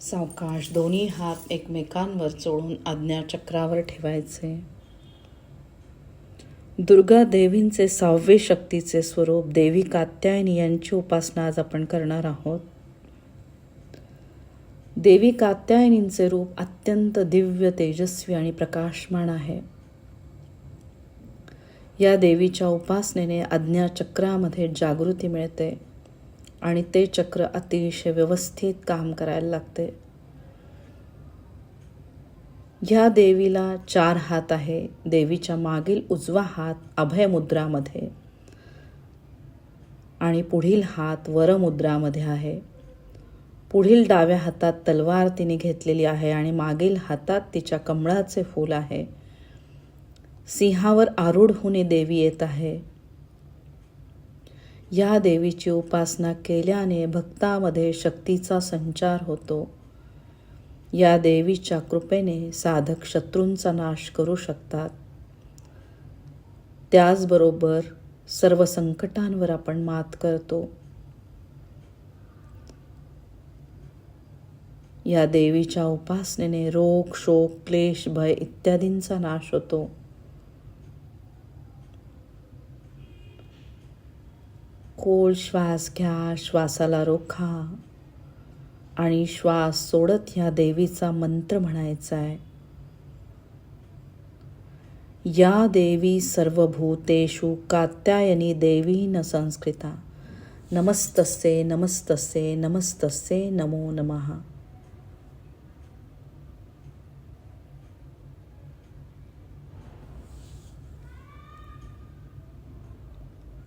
सावकाश दोन्ही हात एकमेकांवर चोळून आज्ञाचक्रावर ठेवायचे. दुर्गा देवींचे सहावे शक्तीचे स्वरूप देवी कात्यायनी यांची उपासना आज आपण करणार आहोत. देवी कात्यायनींचे रूप अत्यंत दिव्य तेजस्वी आणि प्रकाशमान आहे. या देवीच्या उपासनेने आज्ञाचक्रामध्ये जागृती मिळते. आणि ते चक्र अतिशय व्यवस्थित काम करायला लागते. ह्या देवीला चार हात आहे. देवीच्या मागील उजवा हात अभय मुद्रामध्ये आणि पुढील हात वरमुद्रामध्ये आहे. पुढील डाव्या हातात तलवार तिने घेतलेली आहे आणि मागील हातात तिच्या कमळाचे फूल आहे. सिंहावर आरूढ होणे देवी येत आहे. या देवीची उपासना केल्याने भक्तामध्ये शक्तीचा संचार होतो. या देवीच्या कृपेने साधक शत्रूंचा नाश करू शकतात. त्याचबरोबर सर्व संकटांवर आपण मात करतो. या देवीच्या उपासनेने रोग शोक क्लेश भय इत्यादींचा नाश होतो. खोल श्वास घ्या श्वासाला रोखा आणि श्वास सोडत ह्या देवीचा मंत्र म्हणायचा आहे या देवी सर्वभूतेषु कात्यायनी देवी न संस्कृता. नमस्तस्ये नमस्तस्ये नमस्तस्ये नमो नमः.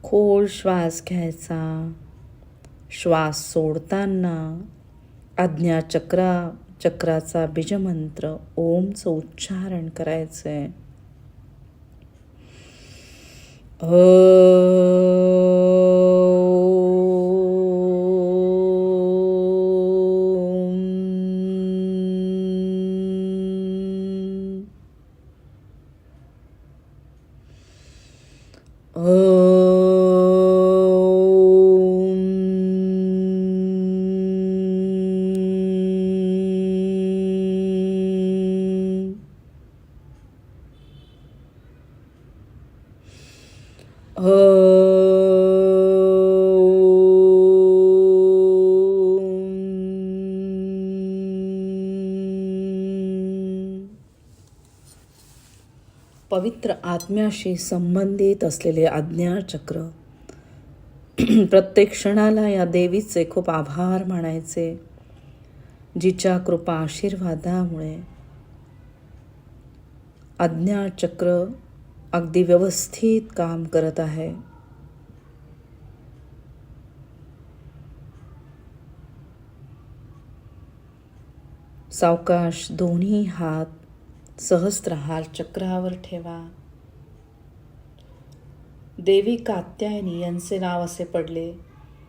खोल श्वास घ्यायचा. श्वास सोडताना आज्ञाचक्रा चक्राचा बीजमंत्र ओमचं उच्चारण करायचं आहे पवित्र आत्म्याशी संबंधित असलेले आज्ञाचक्र. प्रत्येक क्षणाला या देवीचे खूप आभार मानायचे जिच्या कृपा आशीर्वादामुळे. आज्ञाचक्र अगदी व्यवस्थित काम करत आहे. सावकाश दोन्ही हात सहस्त्रहार चक्रावर ठेवा. देवी कात्यायनी यांचे नाव असे पडले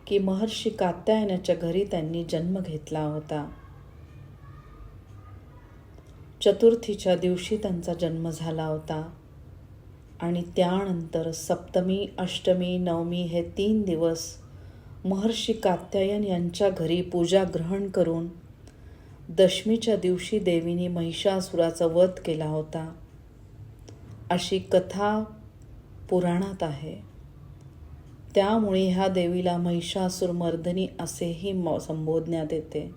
की महर्षी कात्यायनाच्या घरी त्यांनी जन्म घेतला होता. चतुर्थीच्या दिवशी त्यांचा जन्म झाला होता आणि त्यानंतर सप्तमी अष्टमी नवमी हे तीन दिवस महर्षी कात्यायन यांच्या घरी पूजा ग्रहण करून दशमीच्या दिवशी देवीने महिषासुराचा वध केला होता. अशी कथा पुराणात आहे. त्यामुळे ह्या देवीला महिषासूर मर्दनी असेही म संबोधण्यात येते.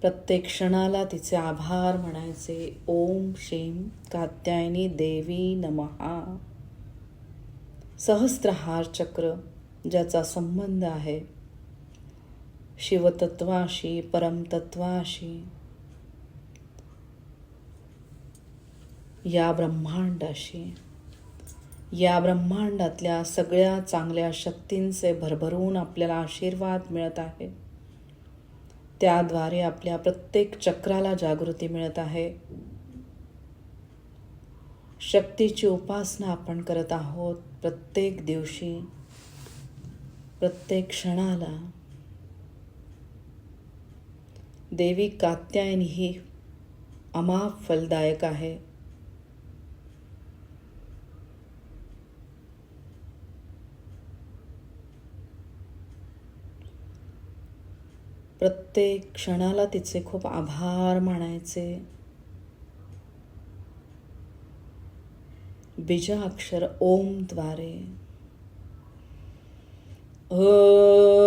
प्रत्येक क्षणाला तिचे आभार म्हणायचे. ओम श्रीम कात्यायनी देवी नमहा. सहस्त्रहार चक्र ज्याचा संबंध आहे. शिवतत्वाशी परमतत्वाशी. या ब्रह्मांडाशी. या ब्रह्मांडातल्या सगळ्या चांगल्या शक्तींचे भरभरून आपल्याला आशीर्वाद मिळत आहे. त्याद्वारे आपल्या प्रत्येक चक्राला जागृती मिळत आहे. शक्तीची उपासना आपण करत आहोत प्रत्येक दिवशी प्रत्येक क्षणाला. देवी कात्यायनी ही अमाप फलदायक आहे प्रत्येक क्षणाला तिचे खूप आभार मानायचे बीजाक्षर ओमद्वारे ओम.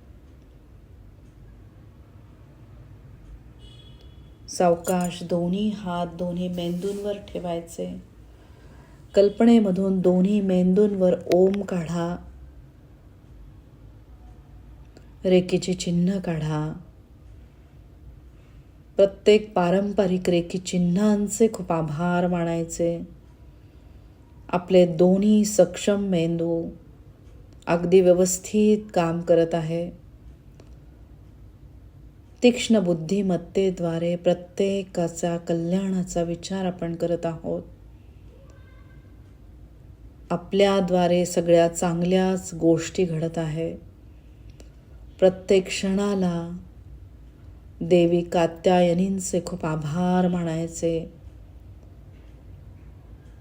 सावकाश दोन्ही हात दोन्ही मेंदूंवर ठेवायचे. कल्पनेमधून दोन्ही मेंदूंवर ओम काढा. रेखीचे चिन्ह काढा. प्रत्येक पारंपरिक रेखी चिन्हांचे खूप आभार मानायचे. आपले दोन्ही सक्षम मेंदू अगदी व्यवस्थित काम करत आहे. तीक्ष्ण बुद्धिमत्तेद्वारे प्रत्येकाचा कल्याणाचा विचार आपण करत आहोत. आपल्याद्वारे सगळ्या चांगल्याच गोष्टी घडत आहे प्रत्येक क्षणाला देवी कात्यायनींचे खूप आभार मानायचे.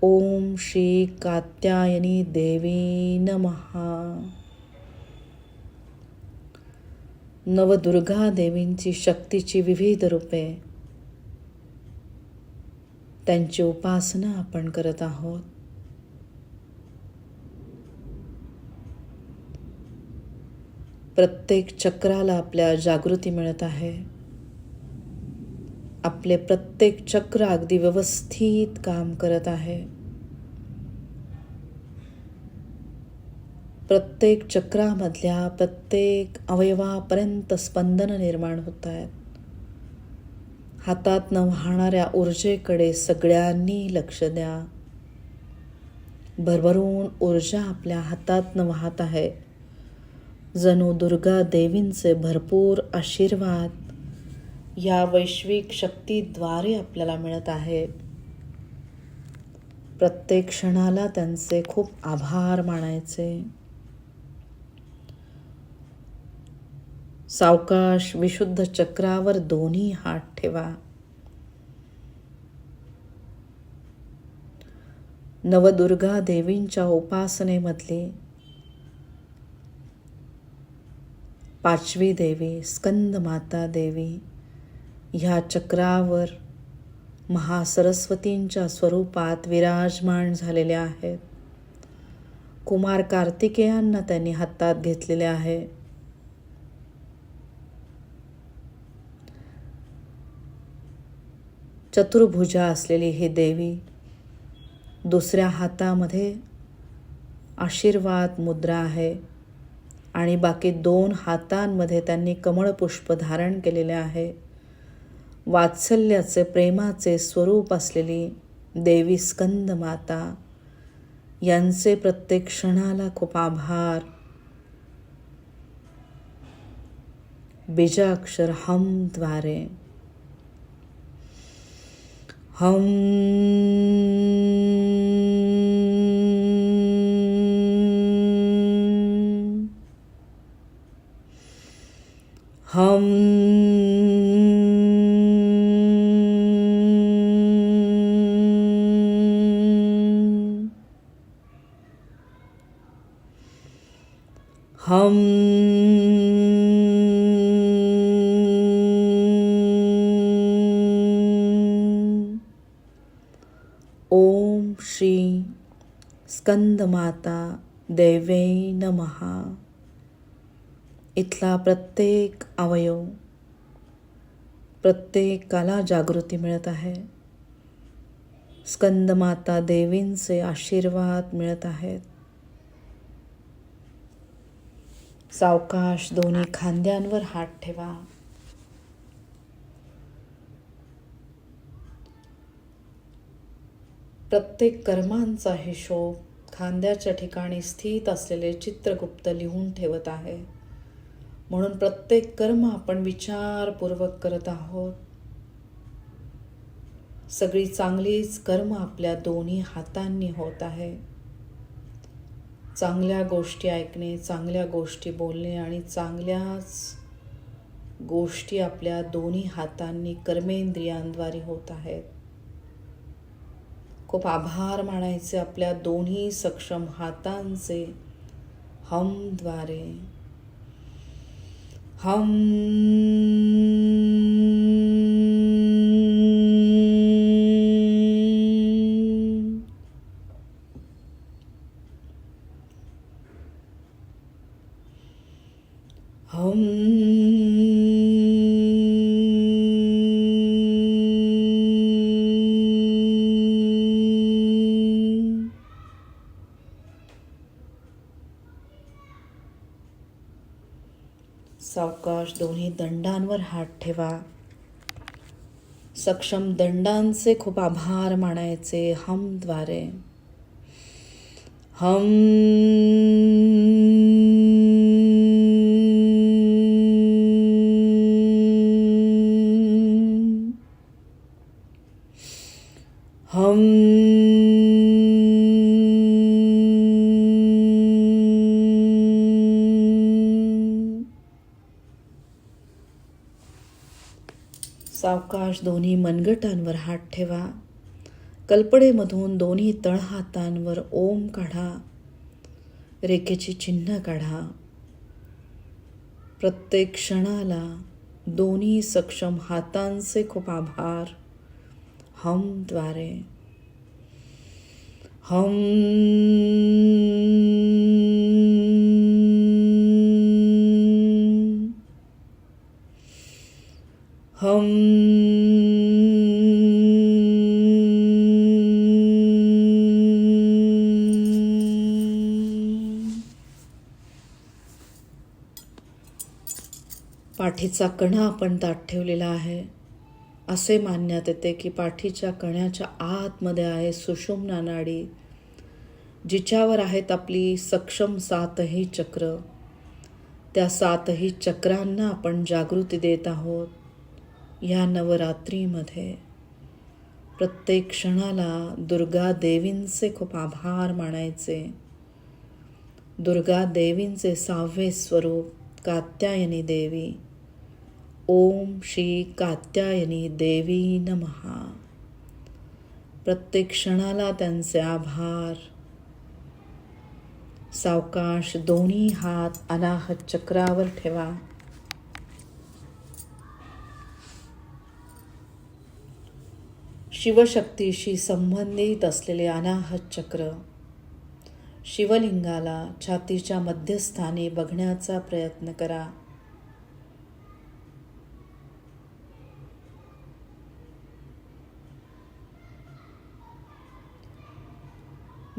ओम श्री कात्यायनी देवी नमहा. नवदुर्गा देवींची शक्तीची विविध रूपे. त्यांची उपासना आपण करत आहोत. प्रत्येक चक्राला आपल्या जागृती मिळत आहे. आपले प्रत्येक चक्र अगदी व्यवस्थित काम करत आहे. प्रत्येक चक्रामधल्या प्रत्येक अवयवापर्यंत स्पंदन निर्माण होत आहेत हातात न वाहणाऱ्या ऊर्जेकडे सगळ्यांनी लक्ष द्या. भरभरून ऊर्जा आपल्या हातात न वाहत आहे. जणू दुर्गा देवींचे भरपूर आशीर्वाद या वैश्विक शक्तीद्वारे आपल्याला मिळत आहे प्रत्येक क्षणाला त्यांचे खूप आभार मानायचे. सावकाश विशुद्ध चक्रावर दोन्ही हात ठेवा. नवदुर्गा देवींच्या उपासनेमधली पाचवी देवी स्कंद माता देवी ह्या चक्रावर महासरस्वतींच्या स्वरूपात विराजमान झालेल्या आहेत. कुमार कार्तिकेयांना त्यांनी हातात घेतलेले आहे. चतुर्भुजा असलेली ही देवी दुसऱ्या हातामध्ये आशीर्वाद मुद्रा आहे आणि बाकी दोन हातांमध्ये त्यांनी कमळपुष्प धारण केलेले आहे. वात्सल्याचे प्रेमाचे स्वरूप असलेली देवी स्कंद माता यांचे प्रत्येक क्षणाला खूप आभार. बीजाक्षर हमद्वारे हम हम स्कंदमाता देवे नमहा इथला प्रत्येक अवयव प्रत्येकाला जागृती मिळत आहे. स्कंदमाता देवींचे आशीर्वाद मिळत आहेत. सावकाश दोन्ही खांद्यांवर हात ठेवा. प्रत्येक कर्मांचा हिशोब खांद्याच्या ठिकाणी स्थित असलेले चित्रगुप्त लिहून ठेवत आहे. म्हणून प्रत्येक कर्म आपण विचारपूर्वक करत आहोत. सगळी चांगलीच कर्म आपल्या दोन्ही हातांनी होत आहे. चांगल्या गोष्टी ऐकणे चांगल्या गोष्टी बोलणे आणि चांगल्याच गोष्टी आपल्या दोन्ही हातांनी कर्मेंद्रियांद्वारे होत आहेत. खूप आभार मानायचे आपल्या दोन्ही सक्षम हातांचे. हमद्वारे. हम सावकाश दोन्ही दंडांवर हात ठेवा. सक्षम दंडांचे खूप आभार मानायचे हमद्वारे. हम सावकाश दोन्ही मनगटांवर हात ठेवा. कल्पडेमधून दोन्ही तळहातांवर ओम काढा. रेखेची चिन्ह काढा. प्रत्येक क्षणाला दोन्ही सक्षम हातांचे खूप आभार. हमद्वारे हम पाठीचा कणा आपण ताट ठेवलेला आहे. असे मानण्यात येते की पाठीच्या कण्याच्या आतमध्ये आहे सुषुम्ना नाडी जिच्यावर आहेत आपली सक्षम सातही चक्र. त्या सातही चक्रांना आपण जागृती देत आहोत या नवरात्रीमध्ये. प्रत्येक क्षणाला दुर्गा देवींचे खूप आभार मानायचे. दुर्गा देवींचे सहावे स्वरूप कात्यायनी देवी ओम श्री कात्यायनी देवी नमहा प्रत्येक क्षणाला त्यांचे आभार. सावकाश दोन्ही हात अनाहत चक्रावर ठेवा. शिवशक्तीशी संबंधित असलेले अनाहत चक्र शिवलिंगाला छातीच्या मध्यस्थानी बघण्याचा प्रयत्न करा.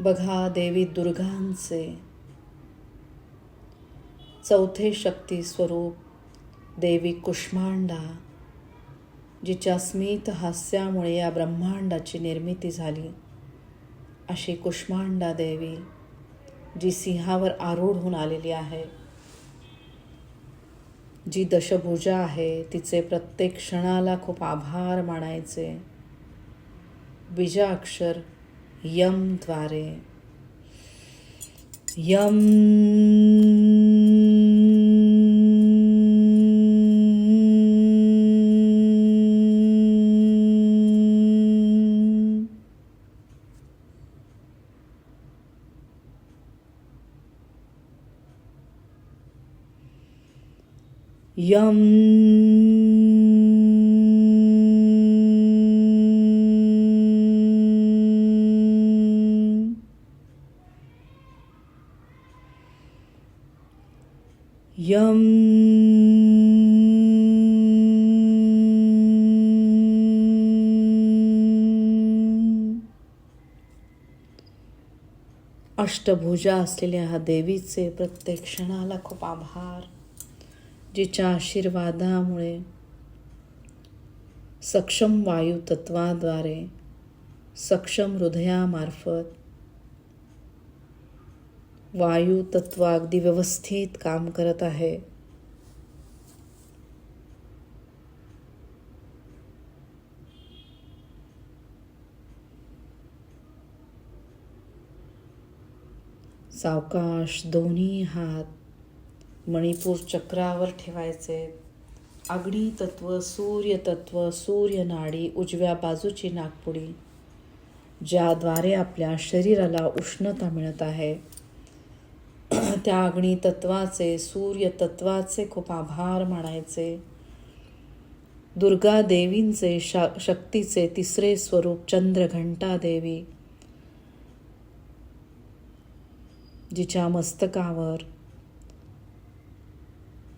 बघा देवी दुर्गांचे. चौथे शक्ती स्वरूप देवी कुष्मांडा जिच्या स्मित हास्यामुळे या ब्रह्मांडाची निर्मिती झाली. अशी कुष्मांडा देवी जी सिंहावर आरूढ होऊन आलेली आहे. जी दशभुजा आहे तिचे प्रत्येक क्षणाला खूप आभार मानायचे. बीजाक्षर यमद्वारे यम यम यम अष्टभुजा असलेल्या ह्या देवीचे प्रत्येक क्षणाला खूप आभार. जिच्या आशीर्वादामुळे सक्षम वायू तत्वाद्वारे सक्षम हृदयामार्फत वायू तत्व अगदी व्यवस्थित काम करत आहे. सावकाश दोन्ही हात मणिपूर चक्रावर ठेवायचे. अग्नी तत्व सूर्यतत्व सूर्यनाडी उजव्या बाजूची नागपुडी ज्याद्वारे आपल्या शरीराला उष्णता मिळत आहे. त्या अग्नी तत्वाचे सूर्यतत्वाचे खूप आभार मानायचे. दुर्गा देवींचे शा शक्तीचे तिसरे स्वरूप चंद्रघंटा देवी जिच्या मस्तकावर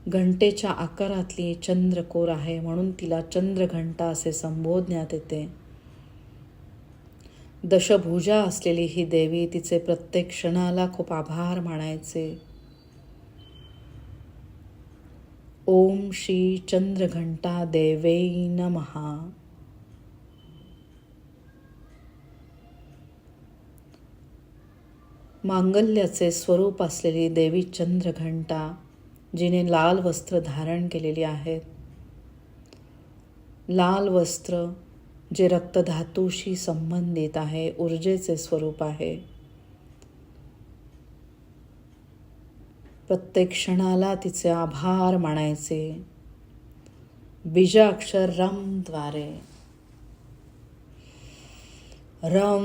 घंटेच्या आकारातली चंद्रकोर आहे म्हणून तिला चंद्रघंटा असे संबोधण्यात येते. दशभुजा असलेली ही देवी तिचे प्रत्येक क्षणाला खूप आभार मानायचे. ओम श्री चंद्रघंटा देवै नमहा मांगल्याचे स्वरूप असलेली देवी चंद्रघंटा जिने लाल वस्त्र धारण केलेली आहेत. लाल वस्त्र जे रक्तधातूशी संबंधित आहे ऊर्जेचे स्वरूप आहे. प्रत्येक क्षणाला तिचे आभार मानायचे. बीजाक्षर रमद्वारे रम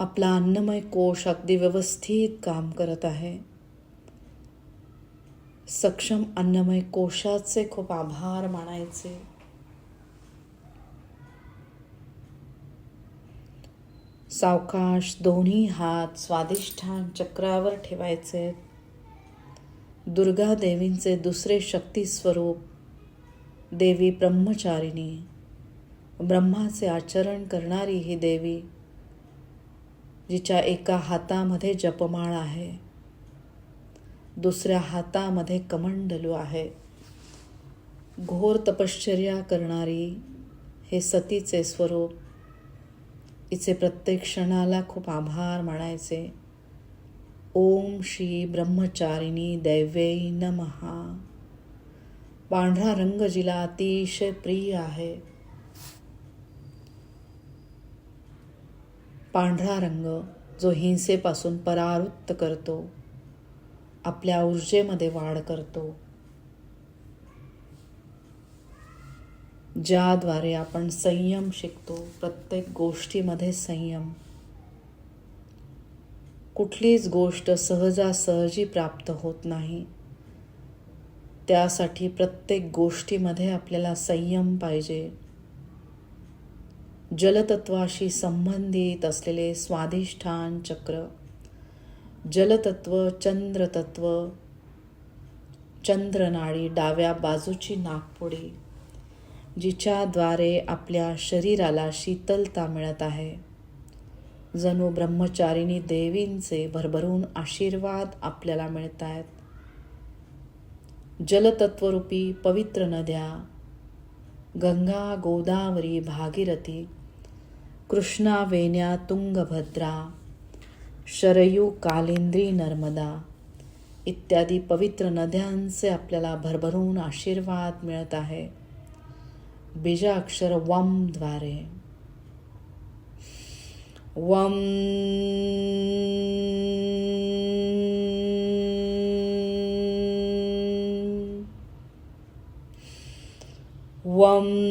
आपला अन्नमय कोश अगदी व्यवस्थित काम करत आहे. सक्षम अन्नमय कोशाचे खूप आभार मानायचे. सावकाश दोन्ही हात स्वादिष्ठान चक्रावर ठेवायचे. दुर्गा देवींचे दुसरे शक्ती स्वरूप देवी ब्रह्मचारिणी. ब्रह्माचे आचरण करणारी ही देवी जिच्या एका हातामध्ये जपमाळ आहे. दुसऱ्या हातामध्ये कमंडलू आहे. घोर तपश्चर्या करणारी हे सतीचे स्वरूप इचे प्रत्येक क्षणाला खूप आभार मानायचे. ओम श्री ब्रह्मचारिणी दैवे नमहा पांढरा रंग जिला अतिशय प्रिय आहे. पांढरा रंग जो हिंसेपासून परावृत्त करतो आपल्या ऊर्जेमध्ये वाढ करतो. ज्याद्वारे आपण संयम शिकतो प्रत्येक गोष्टीमध्ये संयम. कुठलीच गोष्ट सहजासहजी प्राप्त होत नाही. त्यासाठी प्रत्येक गोष्टीमध्ये आपल्याला संयम पाहिजे. जलतत्वाशी संबंधित असलेले स्वाधिष्ठान चक्र. जलतत्व चंद्रतत्व चंद्रनाळी डाव्या बाजूची नागपुडी जिच्याद्वारे आपल्या शरीराला शीतलता मिळत आहे. जणू ब्रह्मचारिणी देवींचे भरभरून आशीर्वाद आपल्याला मिळत आहेत जलतत्वरूपी पवित्र नद्या गंगा गोदावरी भागीरथी कृष्णा वेण्या तुंगभद्रा शरयू कालिंद्री नर्मदा इत्यादी पवित्र नद्यांचे आपल्याला भरभरून आशीर्वाद मिळत आहे. बीजाक्षर वमद्वारे वम वम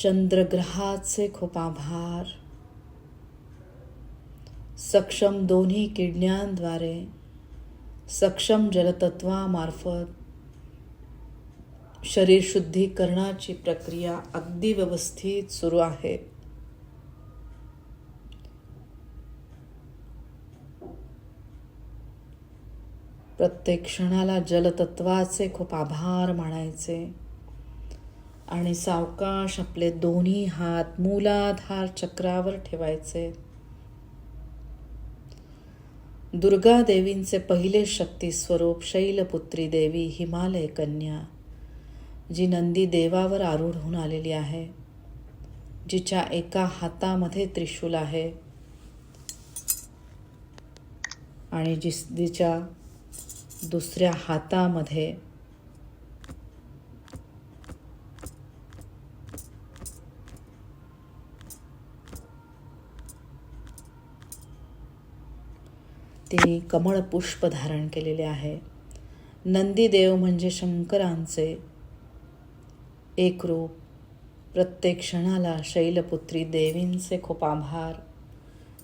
चंद्रग्रहाचे खूप आभार सक्षम दोन्ही किडण्यांद्वारे सक्षम जलतत्वामार्फत शरीर शुद्धीकरणाची प्रक्रिया अगदी व्यवस्थित सुरू आहे प्रत्येक क्षणाला जलतत्वाचे खूप आभार मानायचे. आणि सावकाश आपले दोन्ही हात मूलाधार चक्रावर ठेवायचे. दुर्गा देवींचे पहिले शक्ती स्वरूप शैलपुत्री देवी हिमालय कन्या जी नंदी देवावर आरूढ होऊन आलेली आहे जिच्या एका हातामध्ये त्रिशूल आहे. आणि जिस जिच्या दुसऱ्या हातामध्ये. तिने कमळ पुष्प धारण केलेले आहे. नंदीदेव म्हणजे शंकरांचे एक रूप. प्रत्येक क्षणाला शैलपुत्री देवींचे खूप आभार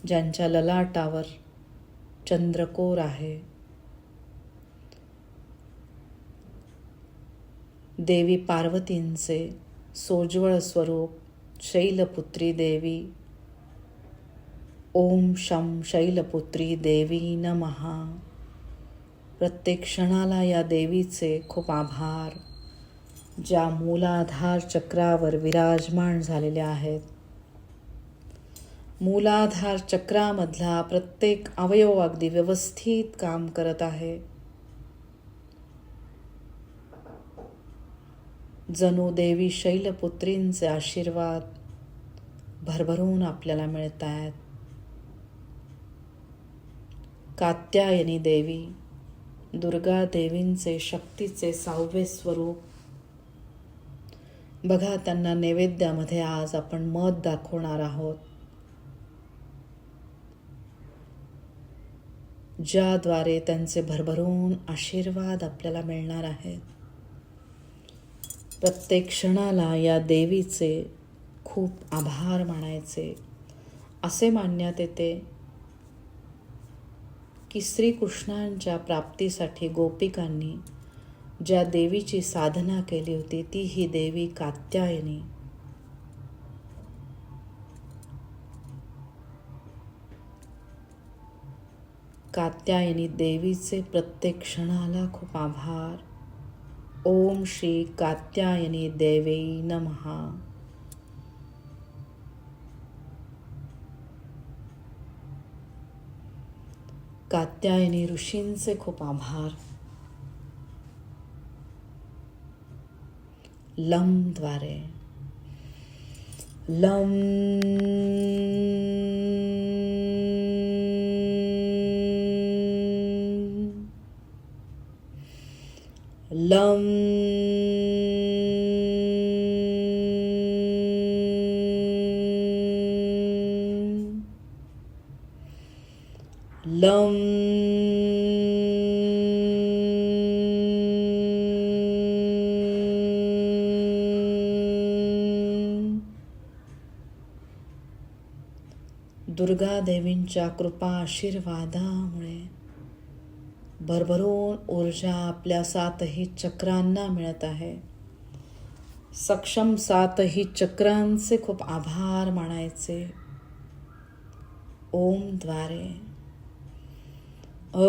ज्यांच्या ललाटावर चंद्रकोर आहे. देवी पार्वतींचे सोज्वळ स्वरूप शैलपुत्री देवी. ओम शम शैलपुत्री देवी नमहा प्रत्येक क्षणाला या देवीचे खूप आभार. ज्या मूलाधार चक्रावर विराजमान झालेल्या आहेत. मूलाधार चक्रामधला प्रत्येक अवयव अगदी व्यवस्थित काम करत आहे. जणू देवी शैलपुत्रींचे आशीर्वाद भरभरून आपल्याला मिळत आहेत कात्यायनी देवी दुर्गा देवींचे शक्तीचे सहावे स्वरूप. बघा त्यांना नैवेद्यामध्ये आज आपण मध दाखवणार आहोत. ज्याद्वारे त्यांचे भरभरून आशीर्वाद आपल्याला मिळणार आहेत. प्रत्येक क्षणाला या देवीचे खूप आभार मानायचे. असे मानण्यात येते की श्रीकृष्णांच्या प्राप्तीसाठी गोपिकांनी ज्या देवीची साधना केली होती ती ही देवी कात्यायनी. कात्यायनी देवीचे प्रत्येक क्षणाला खूप आभार ओम श्री कात्यायनी देवी नमहा कात्यायनी ऋषींचे खूप आभार। लमद्वारे लम। लम. लं दुर्गादेवींच्या कृपा आशीर्वादामुळे भरभरून ऊर्जा आपल्या सातही चक्रांना मिळत आहे. सक्षम सातही चक्रांचे खूप आभार मानायचे. ओमद्वारे अ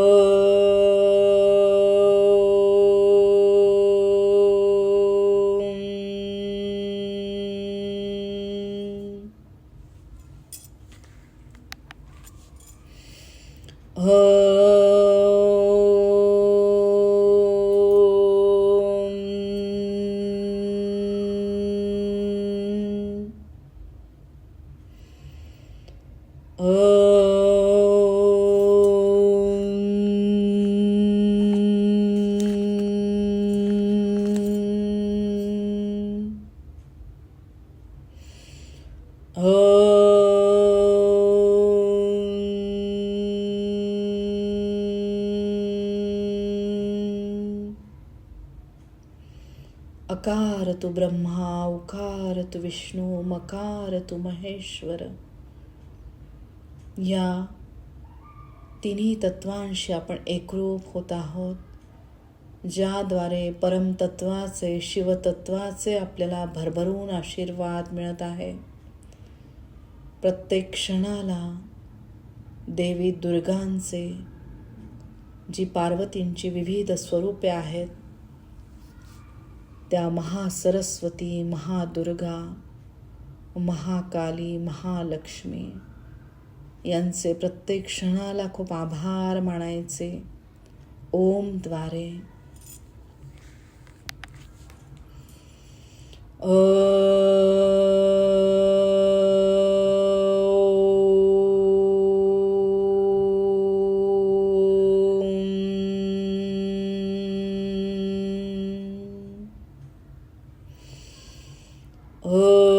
ब्रह्मा उकार तू विष्णू मकार तू महेश्वर. या तिन्ही तत्वांशी आपण एकरूप होत आहोत ज्याद्वारे परमतत्वाचे शिवतत्वाचे आपल्याला भरभरून आशीर्वाद मिळत आहे. प्रत्येक क्षणाला देवी दुर्गांचे जी पार्वतींची विविध स्वरूपे आहेत त्या महासरस्वती महादुर्गा महाकाली महालक्ष्मी यांचे प्रत्येक क्षणाला खूप आभार मानायचे. ओमद्वारे दुर्गा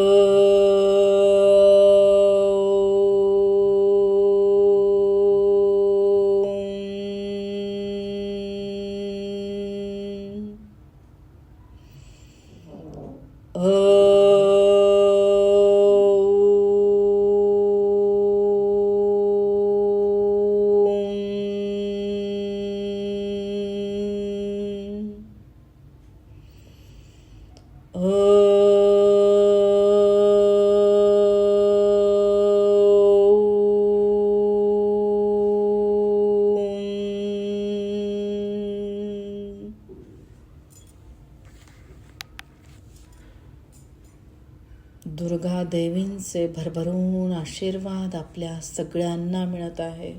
देवींचे भरभरून आशीर्वाद आपल्या सगळ्यांना मिळत आहे.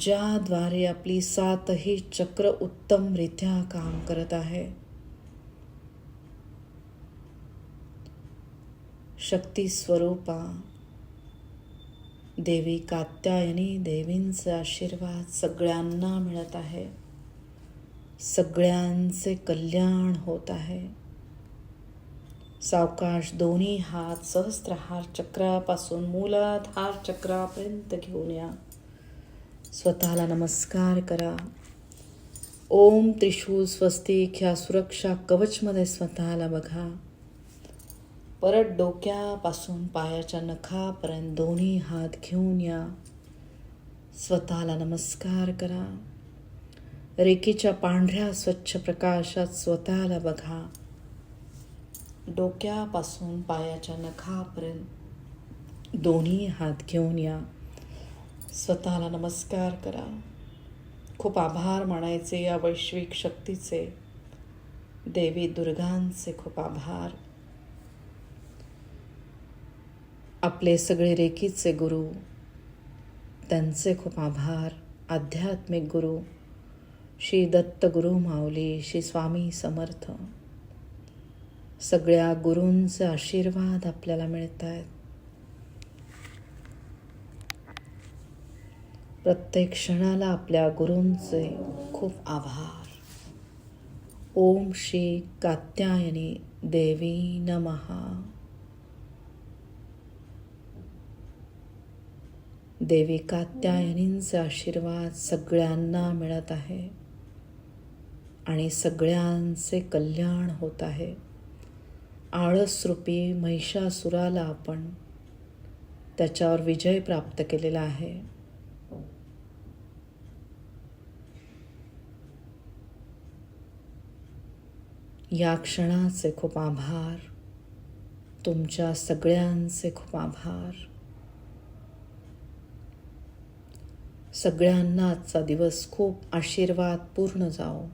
ज्याद्वारे आपली सातही चक्र उत्तमरित्या काम करत आहे. शक्ती स्वरूपा देवी कात्यायनी देवींचा आशीर्वाद सगळ्यांना मिळत आहे. सगळ्यांचे कल्याण होत आहे. सावकाश दोन्ही हात सहस्त्रहार चक्रापासून मूलाधार चक्रापर्यंत घेऊन या. स्वतःला नमस्कार करा. ओम त्रिशूल स्वस्तिक ह्या सुरक्षा कवचमध्ये स्वतःला बघा. परत डोक्यापासून पायाच्या नखापर्यंत दोन्ही हात घेऊन या. स्वतःला नमस्कार करा. रेकीच्या पांढऱ्या स्वच्छ प्रकाशात स्वतःला बघा. डोक्यापासून पायाच्या नखापर्यंत दोन्ही हात घेऊन या. स्वतःला नमस्कार करा. खूप आभार मानायचे या वैश्विक शक्तीचे. देवी दुर्गांचे खूप आभार. आपले सगळे रेखीचे गुरु त्यांचे खूप आभार. आध्यात्मिक गुरु श्री दत्त गुरु माऊली श्री स्वामी समर्थ. सगळ्या गुरूंचे आशीर्वाद आपल्याला मिळत आहेत प्रत्येक क्षणाला आपल्या गुरूंचे खूप आभार. ओम श्री कात्यायनी देवी नमहा देवी कात्यायनींचे आशीर्वाद सगळ्यांना मिळत आहे आणि सगळ्यांचे कल्याण होत आहे. आळसरूपी महिषासुराला आपण त्याच्यावर विजय प्राप्त केलेला आहे. या क्षणाचे खूप आभार. तुमच्या सगळ्यांचे खूप आभार. सगळ्यांना आजचा दिवस खूप आशीर्वाद पूर्ण जाओ